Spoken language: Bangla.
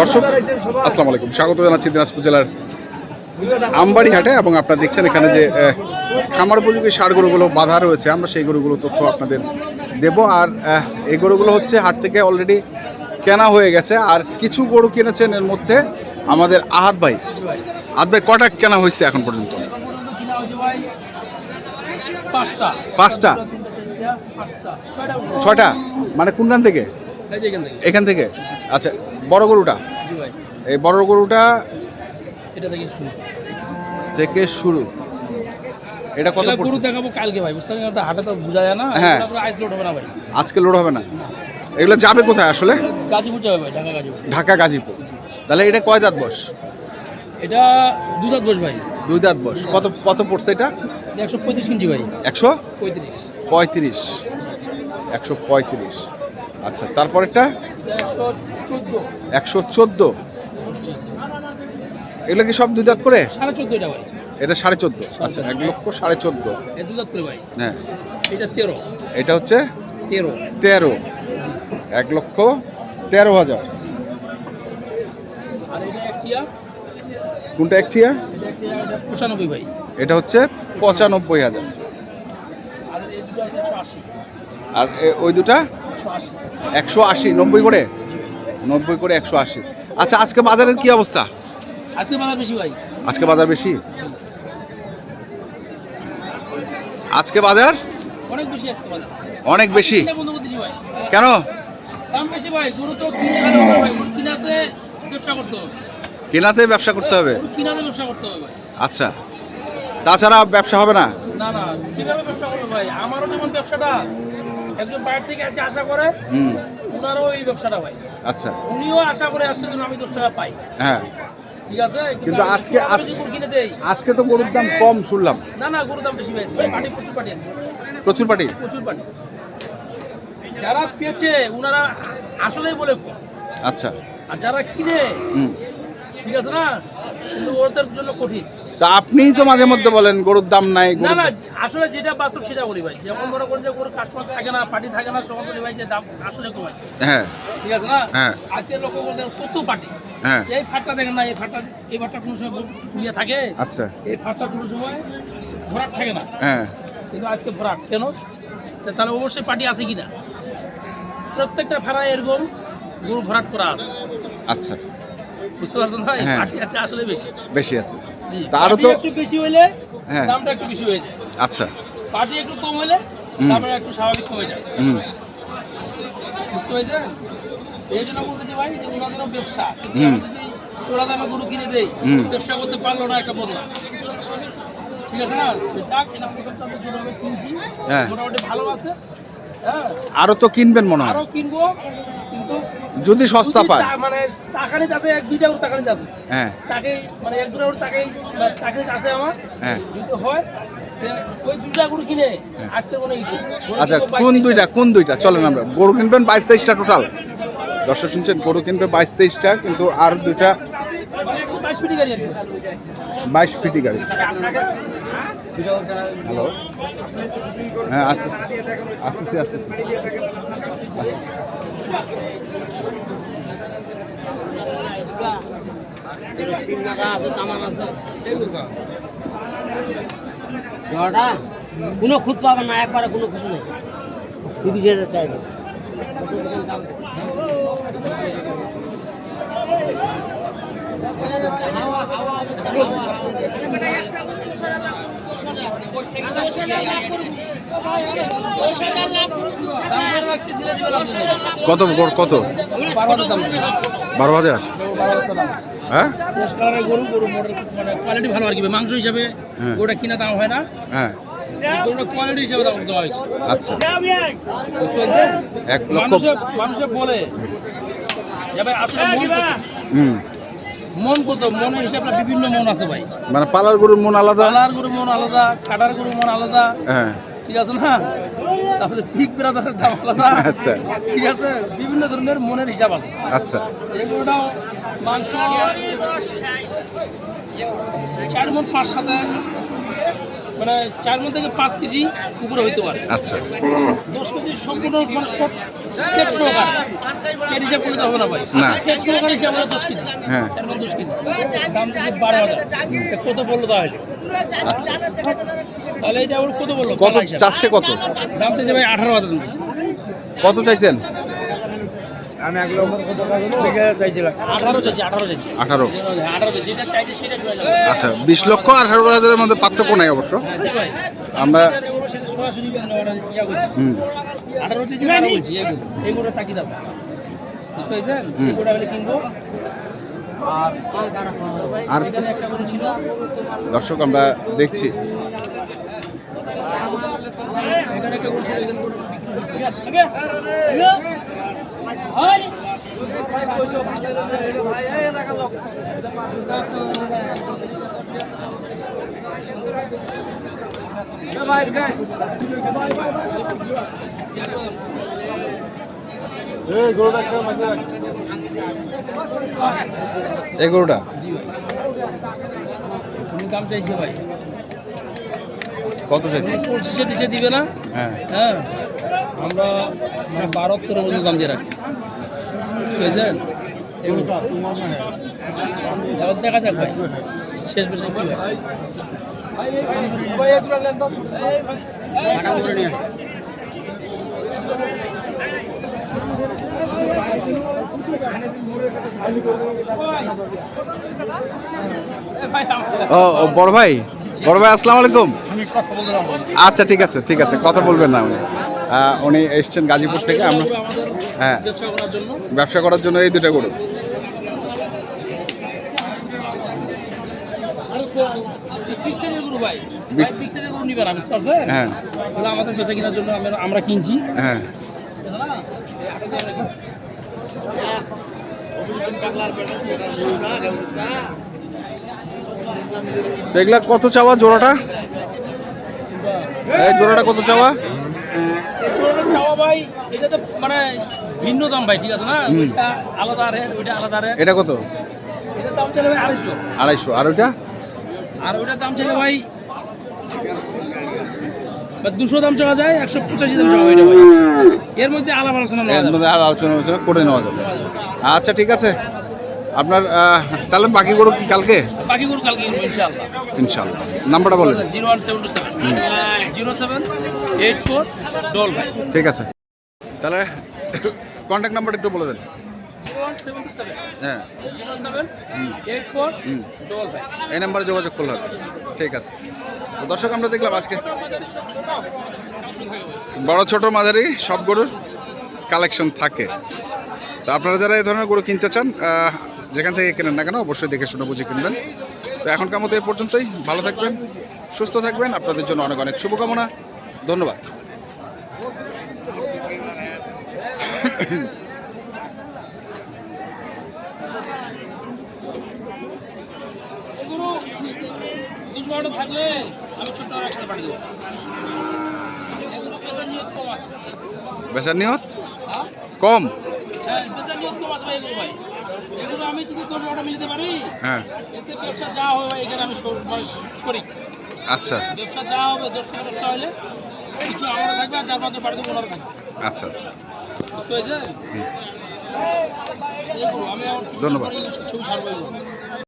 দর্শক আসসালামু আলাইকুম। স্বাগত জানাচ্ছি দিনাজপুর জেলার আমবাড়ি হাটে এবং আপনারা দেখছেন এখানে যে খামার উপযোগী সার গরুগুলো বাধা রয়েছে। আমরা সেই গরুগুলো তথ্য আপনাদের দেব। আর এই গরুগুলো হচ্ছে হাট থেকে অলরেডি কেনা হয়ে গেছে। আর কিছু গরু কিনেছেন এর মধ্যে আমাদের আহাত ভাই। আহাত ভাই কটা কেনা হয়েছে এখন পর্যন্ত? পাঁচটা। ছটা মানে কোনখান থেকে? এখান থেকে। আচ্ছা বড় গরুটা? এই বড় গরুটা এটা থেকে শুরু। থেকে শুরু। এটা কত গরু দেখাবো কালকে ভাই বুঝতে পারছেন হাটে তো বোঝা যায় না হ্যাঁ। লোড হবে না ভাই। আজকে লোড হবে না। এগুলো যাবে কোথায় আসলে? গাজীপুর যাবে ভাই ঢাকা গাজীপুর। ঢাকা গাজীপুর। তাহলে এটা কয় দাঁত বস এটা দুধাত বস ভাই। দুই দাঁত বস কত কত পড়ছে এটা? একশো পঁয়ত্রিশ ইঞ্চি ভাই। একশো? পঁয়ত্রিশ। পঁয়ত্রিশ। একশো পঁয়ত্রিশ। আচ্ছা তারপরেরটা? একশো চোদ্দ। এগুলো কি সব দুই দাঁত করে? সাড়ে চোদ্দ এটা ভাই। এটা সাড়ে চোদ্দ। আচ্ছা এক লক্ষ সাড়ে চোদ্দ। করে ভাই। হ্যাঁ। এটা তেরো। এটা হচ্ছে? তেরো। তেরো। এক লক্ষ তেরো হাজার। কোনটা একটিয়া পঁচানব্বই ভাই। এটা হচ্ছে পঁচানব্বই হাজার। আর ওই দুটা? একশো আশি নব্বই করে? নব্বই করে একশো আশি। আচ্ছা আজকে বাজারের কি অবস্থা? আজকে বাজার বেশি ভাই। আজকে বাজার বেশি? আজকে বাজার? অনেক বেশি আজকে বাজার। অনেক বেশি। কিনে? দাম বেশি ভাই গরু তো কিনে ভাই। গরু কিনাতে ব্যবসা করতে হবে। কেনাতে ব্যবসা করতে হবে? কিনাতে ব্যবসা করতে হবে ভাই। আচ্ছা। তাছাড়া ব্যবসা হবে না? না না কীভাবে ব্যবসা করবে ভাই? আমারও যেমন ব্যবসাটা। একজন বাইরে থেকে আছে আশা করে হুম। ওনারও এই ব্যবসাটা ভাই আচ্ছা। উনিও আশা করে আসছে যেন আমি দশ টাকা পাই। হ্যাঁ। ঠিক আছে? কিন্তু আজকে- আজকে তো গরুর দাম কম শুনলাম। না না গরুর দাম বেশি পেয়েছে পাটি প্রচুর পাটি আছে। প্রচুর পাটি প্রচুর পাটি যারা পেয়েছে ওনারা আসলেই বলে আচ্ছা। আর যারা কিনে ঠিক আছে না? কিন্তু ওদের জন্য কঠিন। তা আপনিই তো মাঝে মধ্যে বলেন গরুর দাম নাই না না আসলে যেটা বাস্তব সেটা বলি ভাই। যেমন মনে করেন যে কোনো কাস্টমার থাকে না পার্টি থাকে না সবার বলি ভাই যে দাম আসলে কম আছে। হ্যাঁ। ঠিক আছে না? হ্যাঁ। আজকে লক্ষ্য করতে কত পার্টি হ্যাঁ। এই ফাটটা দেখেন না এই ফাটটা এই ফাটটা কোনো সময় ফুলিয়ে থাকে? আচ্ছা। এই ফাটটা কোনো সময় ভরাট থাকে না। হ্যাঁ। কিন্তু আজকে ভরাট কেন? তাহলে অবশ্যই পার্টি আছে কিনা? প্রত্যেকটা ভাড়া এরকম গরু ভরাট করা আছে। আচ্ছা। বুঝতে পারছেন ভাই? হ্যাঁ। পার্টি আছে আসলে বেশি। বেশি আছে। জি। তা একটু বেশি হইলে হ্যাঁ। দামটা একটু বেশি হয়ে যায়। আচ্ছা। পার্টি একটু কম হলে দামটা একটু স্বাভাবিক কমে যায়। হুম। বুঝতে পেরেছেন? এই জন্য বলতেছি ভাই যে ওনাদেরও ব্যবসা। হুম। চোরা দামে গরু কিনে দেই ব্যবসা করতে পারল না একটা বদলা। ঠিক আছে না? যাক এরকম ব্যবসা তো যেভাবে কিনছি। হ্যাঁ। মোটামুটি ভালো আছে। আরও তো কিনবেন মনে হয়। আরও কিনবো কিন্তু যদি সস্তা পায়। মানে টাকানিতে আছে এক দুইটা করে আছে। হ্যাঁ। তাকেই মানে এক দুটা করে টাকানিতে আছে আমার। হ্যাঁ। যদি হয় ওই দুইটা গরু কিনে আজকে মনে আচ্ছা কোন দুইটা কোন দুইটা? চলেন আমরা। গরু কিনবেন বাইশ তেইশটা টোটাল দর্শক শুনছেন গরু কিনবে বাইশ তেইশটা কিন্তু আর দুইটা ফিটি গাড়ি। বাইশ ফিটি গাড়ি। হ্যালো হ্যাঁ আসতেছি। আসতেছি আসতেছি। কোনো খুঁত পাবেন না একবারে কোনো খুঁত নেই। তিরিশ হাজার চাইবে কত কত? বারো হাজার? দিচ্ছে। হ্যাঁ গরু, গরু মানে কোয়ালিটি ভালো আর কি মাংস হিসাবে হ্যাঁ। গরুটা কিনা দাম হয় না। হ্যাঁ। কোয়ালিটি হিসাবে দাম দেওয়া হয়েছে। আচ্ছা। এক লক্ষ মানুষে মানুষে বলে? হুম। মন কত? মনের হিসাবে বিভিন্ন মন আছে ভাই। মানে পালার গরুর মন আলাদা? পালার গরুর মন আলাদা কাটার গরুর মন আলাদা। হ্যাঁ। ঠিক আছে না? তারপরে পিক ব্রাদারের দাম আলাদা। আচ্ছা। ঠিক আছে? বিভিন্ন ধরনের মনের হিসাব আছে। আচ্ছা। এগুলোটাও মাংস চার মন পাঁচ সাথে। মানে চার মন থেকে পাঁচ কেজি উপরে হইতে পারে। আচ্ছা। দশ কেজি সম্পূর্ণ মানে সব সেট সহকারে। সেট হিসাব করতে হবে না ভাই। না। সেট সহকারে হিসাব হলো দশ কেজি। হ্যাঁ। চার মন দশ কেজি। দাম যদি বারো হাজার। কত বলল তাহলে? তাহলে এটা ওর কত বলল কত চাচ্ছে কত? দাম চাইছে ভাই আঠারো হাজার। দাম চাইছে। কত চাইছেন আঠারো চাইছে আঠারো চাইছে আঠারো হ্যাঁ, আঠারো যেটা চাইছে সেটা আচ্ছা বিশ লক্ষ আঠারো হাজারের মধ্যে পার্থক্য নাই অবশ্য হ্যাঁ, আমরা যেটা নেব সেটা সরাসরি মানে ওরা ইয়া করতেছে। হুম আঠারো চাইছে বলছি এগুলো এগুলো তাকিদ আছে বুঝতে পেরেছেন এগুলো হলে কিনবো আর দর্শক আমরা দেখছি এখানে একটা দাম চাইছে ভাই। কত চাইছে? পঁচিশে নিচে দিবে না? হ্যাঁ। হ্যাঁ। আমরা মানে বারো তেরো পর্যন্ত দাম দিয়ে রাখছি। বুঝলেন দেখা যাক ভাই। শেষ আমার- ও ও, বড় ভাই? বড় ভাই আসসালামু আলাইকুম। আচ্ছা ঠিক আছে ঠিক আছে কথা বলবেন না উনি। উনি এসছেন গাজীপুর থেকে। আমরা হ্যাঁ। ব্যবসা করার জন্য এই দুটা গরু। হ্যাঁ। আমাদের বেচা কেনার জন্য আমরা- কিনছি। হ্যাঁ। এগুলা কত চাওয়া জোড়াটা? এই জোড়াটা কত চাওয়া? চাওয়া ভাই এটা তো মানে ভিন্ন দাম ভাই ঠিক আছে না? ওইটা আলাদা রেট ওইটা আলাদা রেট এটা কত? এটার দাম চাইলে ভাই আড়াইশো। আড়াইশো। আর ওইটা? আর ওইটার দাম চাইলে ভাই দুশো দাম চাওয়া যায় একশো পঁচাশি দাম চাওয়া এটা ভাই। এর মধ্যে আলাপ আলোচনা নেওয়া এর যাবে। মধ্যে আর আলোচনা আলোচনা করে নেওয়া যাবে। আচ্ছা ঠিক আছে। আপনার তাহলে বাকি গরু কি কালকে? বাকি গরু কালকে কিনবো ইনশাআল্লাহ। নাম্বারটা বলেন। Zero one seven two seven. Zero seven eight four double five. ঠিক আছে। তাহলে কন্ট্যাক্ট নাম্বারটা একটু বলে দেন। হ্যাঁ। এই নাম্বারে যোগাযোগ করলে হবে। ঠিক আছে। তো দর্শক আমরা দেখলাম আজকে বড় ছোট মাঝারি সব গরুর কালেকশন থাকে। তো আপনারা যারা এই ধরনের গরু কিনতে চান যেখান থেকে কেনেন না কেন অবশ্যই দেখে শুনে বুঝে কিনবেন। তো এখনকার মতো এ পর্যন্তই ভালো থাকবেন সুস্থ থাকবেন আপনাদের জন্য অনেক অনেক শুভকামনা ধন্যবাদ। বারোটা থাকলে আমি একসাথে পাঠিয়ে দেবো। বেচার নিয়ত? কম? হ্যাঁ নিয়ত কম আছে ভাই এগুলো ভাই। এগুলো আমি যদি বারোটা মিলতে পারি হ্যাঁ। এতে ব্যবসা যা হবে এখানে আমি সর- মানে শরিক আচ্ছা। ব্যবসা যা হবে দশ টাকা ব্যবসা হলে কিছু আমার থাকবে আর চার পাঁচটা বাড়িতে ওনার থাকবে। আচ্ছা আচ্ছা। বুঝতে পেরেছেন? ধন্যবাদ। ছবি ছাড়বো।